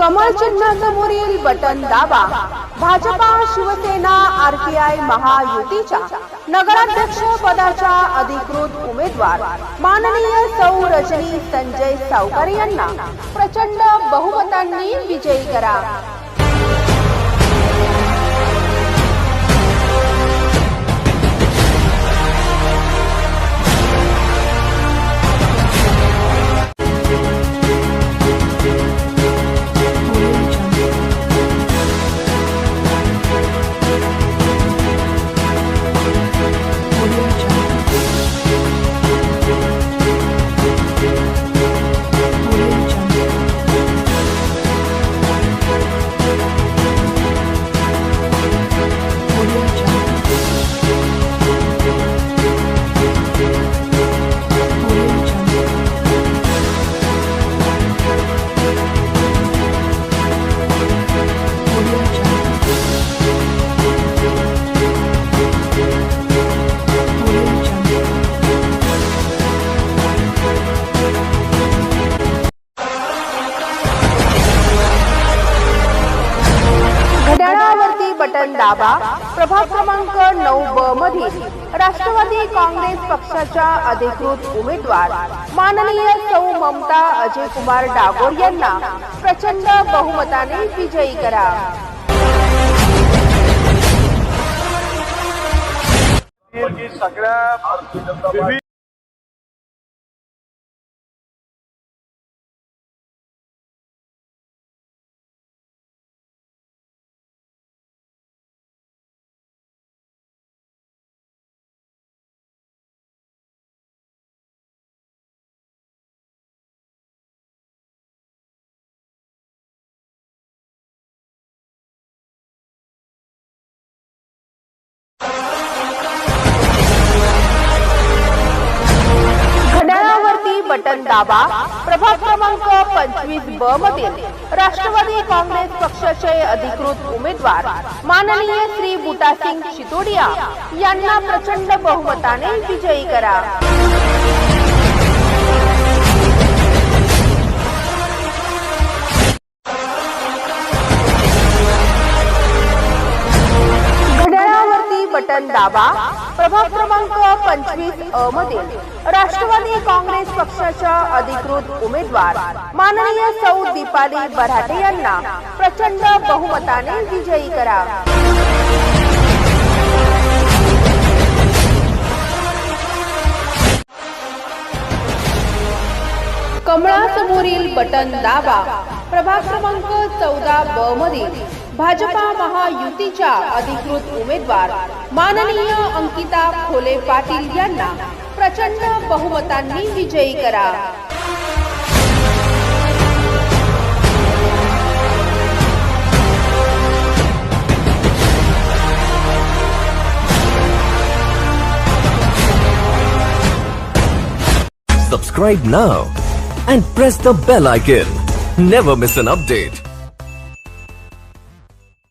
कमळ चिन्हासमोरील बटन दाबा. भाजपा शिवसेना आरपीआय महायुतीच्या नगराध्यक्ष पदाच्या अधिकृत उमेदवार. माननीय सौ रजनी संजय सावकर यांना प्रचंड बहुमतांनी विजयी करा. बटन दाबा प्रभाग क्रमांक नऊ ब मधील राष्ट्रवादी काँग्रेस पक्षाच्या अधिकृत उमेदवार माननीय सौ ममता अजय कुमार डागोर यांना प्रचंड बहुमताने विजयी करा. सगळ्या बटन दाबा प्रभाग क्रमांक पंचवीस ब मधील राष्ट्रवादी काँग्रेस पक्षाचे अधिकृत उमेदवार माननीय श्री बुटासिंग शितोडिया यांना प्रचंड बहुमताने विजयी करा. घड्याळावरती बटन दाबा प्रभाग क्रमांक पंचवीस अ मधील राष्ट्रवादी काँग्रेस पक्षाच्या अधिकृत उमेदवार माननीय सौ दीपाली बराटे यांना प्रचंड बहुमताने विजयी करा. कमळासमोरील बटन दाबा. प्रभाग क्रमांक चौदा ब मधील भाजपा महायुतीच्या अधिकृत उमेदवार माननीय अंकिता खोले पाटील प्रचंड बहुमतांनी विजयी करा Subscribe now and press the bell icon. Never miss an update.